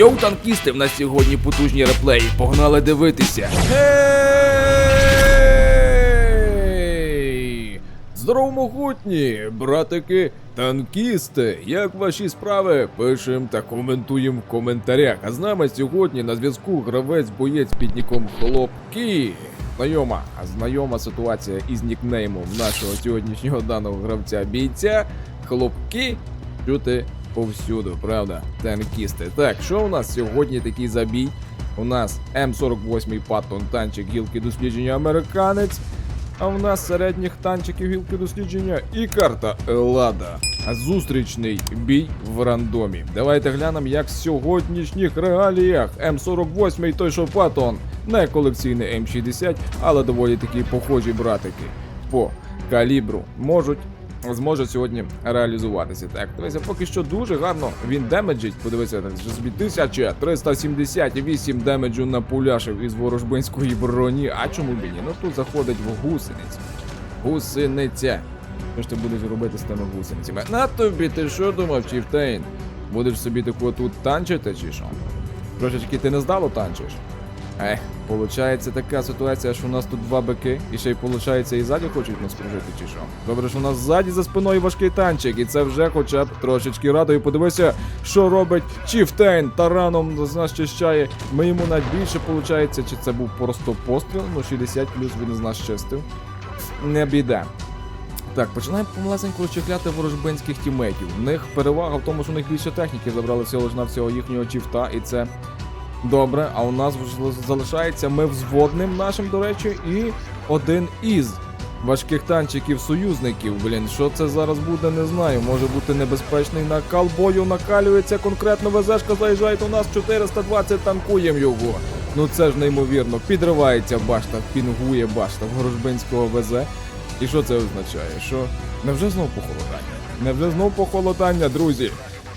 Йоу, танкісти, в нас сьогодні потужні реплеї. Погнали дивитися. Гей! Здорово, братики, танкісти. Як ваші справи? Пишем та коментуємо в коментарях. А з нами сьогодні на зв'язку гравець боєць під ніком Хлопки. Знайома, знайома ситуація із нікнеймом нашого сьогоднішнього даного гравця бійця. Хлопки чути повсюду, правда? Танкісти. Так, що у нас сьогодні такий забій? У нас М48 Паттон танчик гілки дослідження американець. А в нас середніх танчиків гілки дослідження і карта Елада. Зустрічний бій в рандомі. Давайте глянемо, як в сьогоднішніх реаліях М48 той що Паттон. Не колекційний М60, але доволі такі похожі братики по калібру можуть. Зможе сьогодні реалізуватися. Так, дивися, поки що дуже гарно він демеджить. Подивися, так, собі 1378 демеджу напуляшив із ворожбинської броні. А чому б ні? Ну тут заходить в гусеницю. Гусениця. Що ж ти будеш робити з тими гусеницями? На тобі, ти що думав, Чіфтейн? Будеш собі таку тут танчити чи що? Трошечки ти не здало танчиш? Ех, получається така ситуація, що у нас тут два бики, і ще й получається і ззаді хочуть нас прожити, чи що? Добре, що у нас ззаді за спиною важкий танчик, і це вже хоча б трошечки радує. Подивися, що робить Чіфтейн тараном з нас чищає. Ми йому навіть більше получається, чи це був просто постріл, ну 60 плюс він з нас чистив. Не біда. Так, починаємо помалесенько чехляти ворожбинських тімейтів. В них перевага в тому, що у них більше техніки забрали всього лиш на всього їхнього чіфта, і це добре. А у нас залишається ми взводним нашим, до речі, і один із важких танчиків союзників. Блін, що це зараз буде, не знаю. Може бути небезпечний накал бою накалюється конкретно ВЗшка заїжджає у нас 420, танкуємо його. Ну це ж неймовірно. Підривається башта, пінгує башта ворожбинського ВЗ. І що це означає? Що невже знов похолодання? Невже знов похолодання, друзі?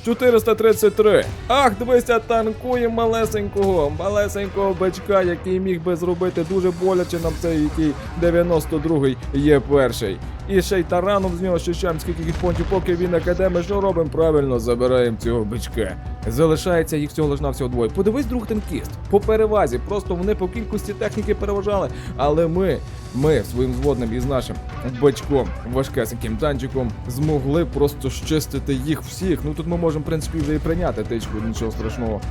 433. Ах, дивися, танкує малесенького, малесенького бачка, який міг би зробити дуже боляче нам цей, який 92-й є перший. І ще й тараном з нього щищаємо скільки хітпонтів, поки він академи, що робимо? Правильно, забираємо цього бичка. Залишається їх всього лиш на всього двоє. Подивись, друг танкіст. По перевазі, просто вони по кількості техніки переважали. Але ми, ми своїм зводним із нашим бачком, важкесеньким танчиком, змогли просто щистити їх всіх. Ну тут ми можемо, в принципі, вже і прийняти тичку, нічого страшного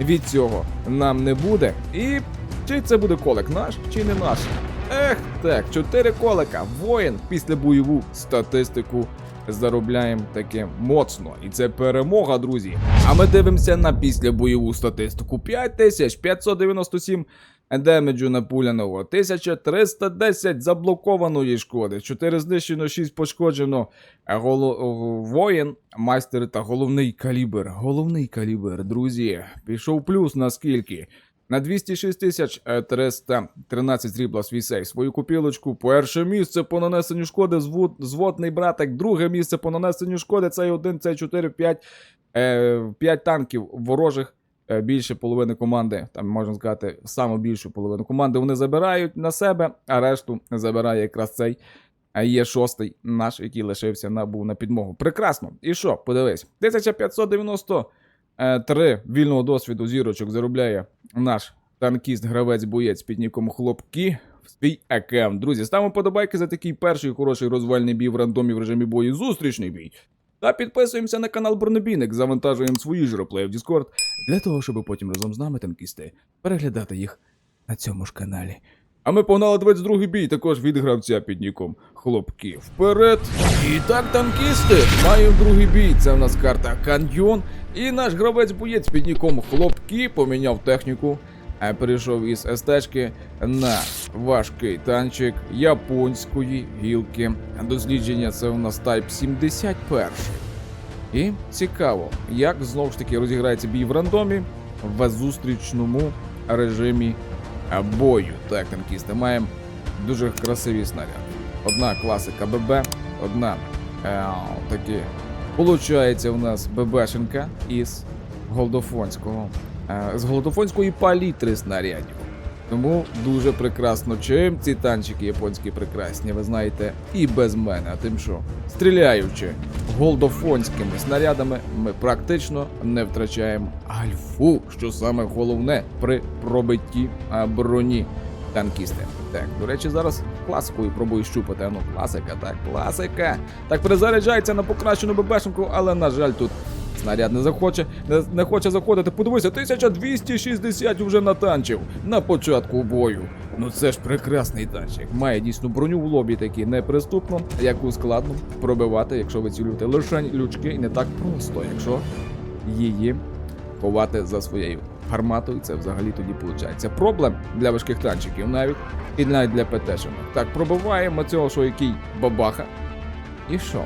від цього нам не буде. І чи це буде колик наш, чи не наш? Ех, так, чотири колика. Воїн після бойову статистику заробляємо таке моцно. І це перемога, друзі. А ми дивимося на післябойову статистику. 5597 демеджу напуляного, 1310 заблокованої шкоди, 4 знищено, 6 пошкоджено. Голо... Воїн, майстер та головний калібр. Головний калібр, друзі. Пішов плюс наскільки? На 206 тисяч е, 313 срібла свій сейф. Свою купілочку. Перше місце по нанесенню шкоди. Зводний братик. Друге місце по нанесенню шкоди. Цей 1, цей 4, 5. Е, 5 танків ворожих. е, Більше половини команди, там можна сказати, саму більшу половину команди вони забирають на себе, а решту забирає якраз цей. Є шостий наш, який лишився на був на підмогу. Прекрасно. І що? Подивись, 1593 вільного досвіду зірочок заробляє наш танкіст-гравець боєць під ніком хлопки в свій аккаунт. Друзі, ставимо подобайки за такий перший хороший розвальний бій в рандомі в режимі бою. Зустрічний бій. Та підписуємося на канал Бронебійник, завантажуємо свої ж реплеї в Discord, для того, щоб потім разом з нами танкісти переглядати їх на цьому ж каналі. А ми погнали 22-й бій, також від гравця під ніком Хлопки. Вперед! І так, танкісти, маємо другий бій. Це в нас карта Каньйон. І наш гравець-боєць під ніком Хлопки поміняв техніку. А перейшов із СТшки на важкий танчик японської гілки. Дослідження це у нас Type 71. І цікаво, як знову ж таки розіграється бій в рандомі в зустрічному режимі бою. Так, танкісти, маємо дуже красиві снаряди. Одна класика ББ, одна е, такі. Получається у нас ББшенка із голдофонського. е, з голдофонської палітри снарядів. Тому дуже прекрасно. Чим ці танчики японські прекрасні, ви знаєте, і без мене. А тим що, стріляючи голдофонськими снарядами, ми практично не втрачаємо альфу, що саме головне при пробитті броні танкісти. Так, до речі, зараз класикою пробую щупати. Ну, класика, так, класика. Так перезаряджається на покращену ББшенку, але на жаль, тут снаряд не захоче, не, не хоче заходити. Подивися, 1260 вже натанчив на початку бою. Ну це ж прекрасний танчик. Має дійсно броню в лобі такі неприступно, яку складно пробивати, якщо ви цілюєте лише лючки, і не так просто, якщо її ховати за своєю гарматою. Це взагалі тоді виходить проблем для важких танчиків, навіть і навіть для ПТшок. Так, пробиваємо цього, що який бабаха. І що?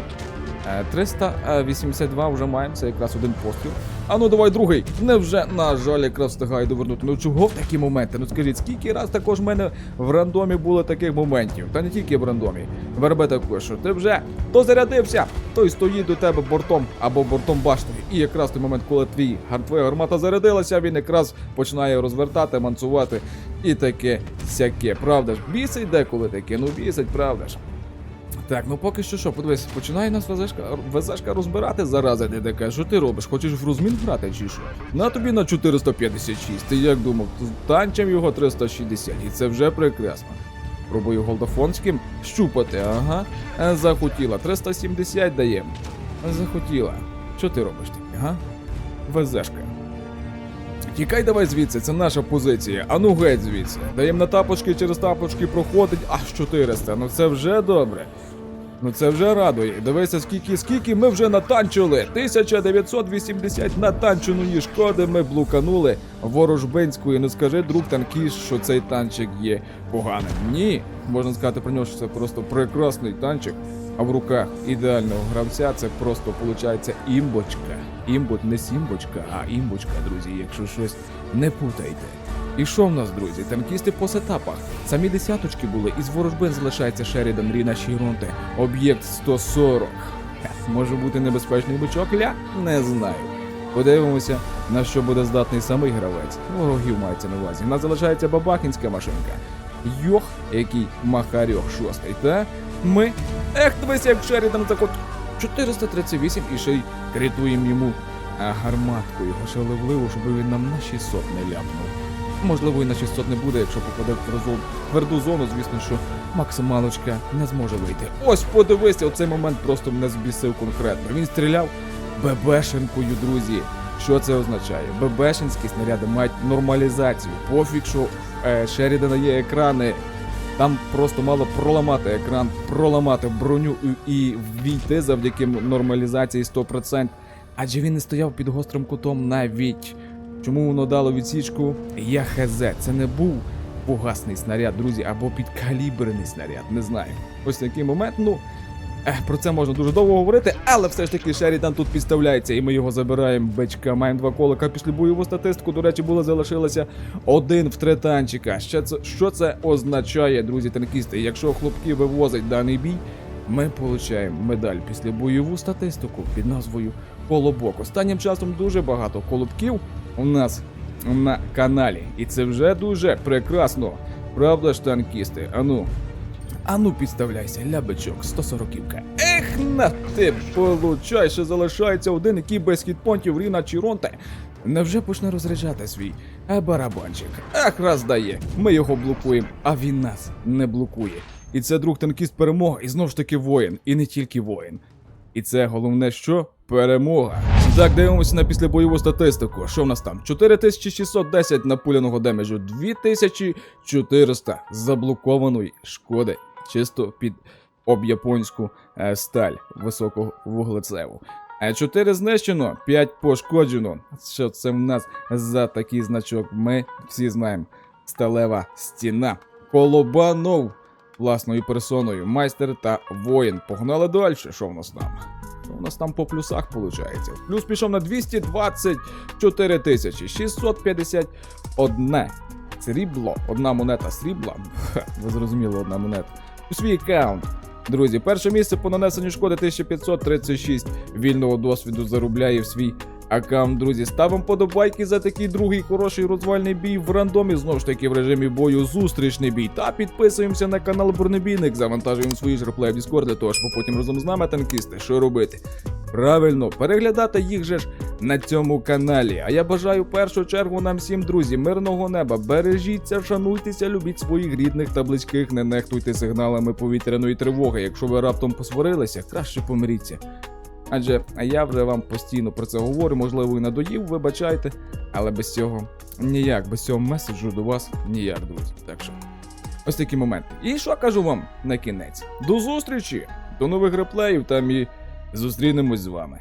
Е, 382 вже маємо, це якраз один постріл. А ну давай другий. Невже, на жаль, якраз встигаю довернути. Ну чого в такі моменти? Ну скажіть, скільки раз також в мене в рандомі було таких моментів? Та не тільки в рандомі. Вербе також, що ти вже дозарядився, той стоїть до тебе бортом або бортом баштою. І якраз той момент, коли твій твоя гармата зарядилася, він якраз починає розвертати, манцувати і таке сяке. Правда ж? Бісить деколи таке, ну бісить, правда ж. Так, ну поки що що, подивись, починає нас везешка, везешка розбирати зараза, таке. Що ти робиш? Хочеш в розмін грати чи що? На тобі на 456. Ти як думав, танчем його 360, і це вже прекрасно. Пробую голдофонським щупати, ага. Е, Захотіла. 370 даємо. Захотіла. Що ти робиш таке, ага? Везешка. Тікай давай звідси, це наша позиція. Ану геть звідси. Даємо на тапочки, через тапочки проходить аж 400. Ну це вже добре. Ну це вже радує. Дивися, скільки, скільки ми вже натанчили. 1980 натанченої шкоди ми блуканули ворожбинської. Ну скажи, друг танкіш, що цей танчик є поганим. Ні, можна сказати про нього, що це просто прекрасний танчик. А в руках ідеального гравця це просто виходить імбочка. Імбот не сімбочка, а імбочка, друзі, якщо щось не путайте. І що в нас, друзі? Танкісти по сетапах. Самі десяточки були, і з ворожбин залишається Шерідан Ріна Шіронте. Об'єкт 140. Може бути небезпечний бичок? Ля? Не знаю. Подивимося, на що буде здатний самий гравець. Ворогів мається на увазі. У нас залишається бабахінська машинка. Йох, який махарьох шостий, та ми. Ех, дивися, як Шерідан заход 438 і ще й критуємо йому а, гарматку його шалевливу, щоб він нам на 600 не ляпнув. Можливо, і на 600 не буде, якщо попаде в тверду, тверду зону, звісно, що максималочка не зможе вийти. Ось подивися, оцей момент просто мене збісив конкретно. Він стріляв ББшенкою, друзі. Що це означає? ББшенські снаряди мають нормалізацію. Пофіг, що е, Шерідана є екрани. Там просто мало проламати екран, проламати броню і, і війти завдяки нормалізації 100%. Адже він не стояв під гострим кутом навіть. Чому воно дало відсічку? Я хз. Це не був фугасний снаряд, друзі, або підкаліберний снаряд, не знаю. Ось такий момент, ну. Про це можна дуже довго говорити, але все ж таки Шерідан тут підставляється, і ми його забираємо. Бечка, маємо два колика після бойову статистику. До речі, було залишилося один в три танчика. Що це, що це означає, друзі танкісти? Якщо хлопки вивозять даний бій, ми отримуємо медаль після бойову статистику під назвою Колобок. Останнім часом дуже багато колобків у нас на каналі, і це вже дуже прекрасно. Правда ж, танкісти? Ану, Ану, підставляйся, лябичок, 140-ка. Ех, на ти получай, що залишається один, який без хітпонтів Ріна Чіронте. Невже почне розряджати свій барабанчик? Ах, раз дає. Ми його блокуємо, а він нас не блокує. І це друг танкіст перемога, і знов ж таки воїн, і не тільки воїн. І це головне, що перемога. Так, дивимося на післябойову статистику. Що в нас там? 4610 напуляного демеджу, 2400 заблокованої шкоди. Чисто під об'японську е, сталь високого вуглецеву. Е, 4 знищено, 5 пошкоджено. Що це в нас за такий значок? Ми всі знаємо. Сталева стіна. Колобанов власною персоною, майстер та воїн. Погнали далі. Що в нас там? У нас там по плюсах виходить? Плюс пішов на 224 тисячі 651 срібло. Одна монета срібла. Ви зрозуміли, одна монета. У свій аккаунт. Друзі, перше місце по нанесенню шкоди 1536 вільного досвіду заробляє в свій аккаунт, друзі. Ставимо подобайки за такий другий хороший розвальний бій в рандомі. Знову ж таки в режимі бою зустрічний бій. Та підписуємося на канал Бронебійник, завантажуємо свої ж реплеї в Discord для того, щоб потім разом з нами танкісти. Що робити? Правильно, переглядати їх же ж на цьому каналі. А я бажаю в першу чергу нам всім, друзі, мирного неба. Бережіться, шануйтеся, любіть своїх рідних та близьких, не нехтуйте сигналами повітряної тривоги. Якщо ви раптом посварилися, краще помиріться. Адже я вже вам постійно про це говорю, можливо, і надоїв, вибачайте, але без цього ніяк, без цього меседжу до вас ніяк, друзі. Так що, ось такі моменти. І що кажу вам на кінець? До зустрічі, до нових реплеїв там і зустрінемось з вами.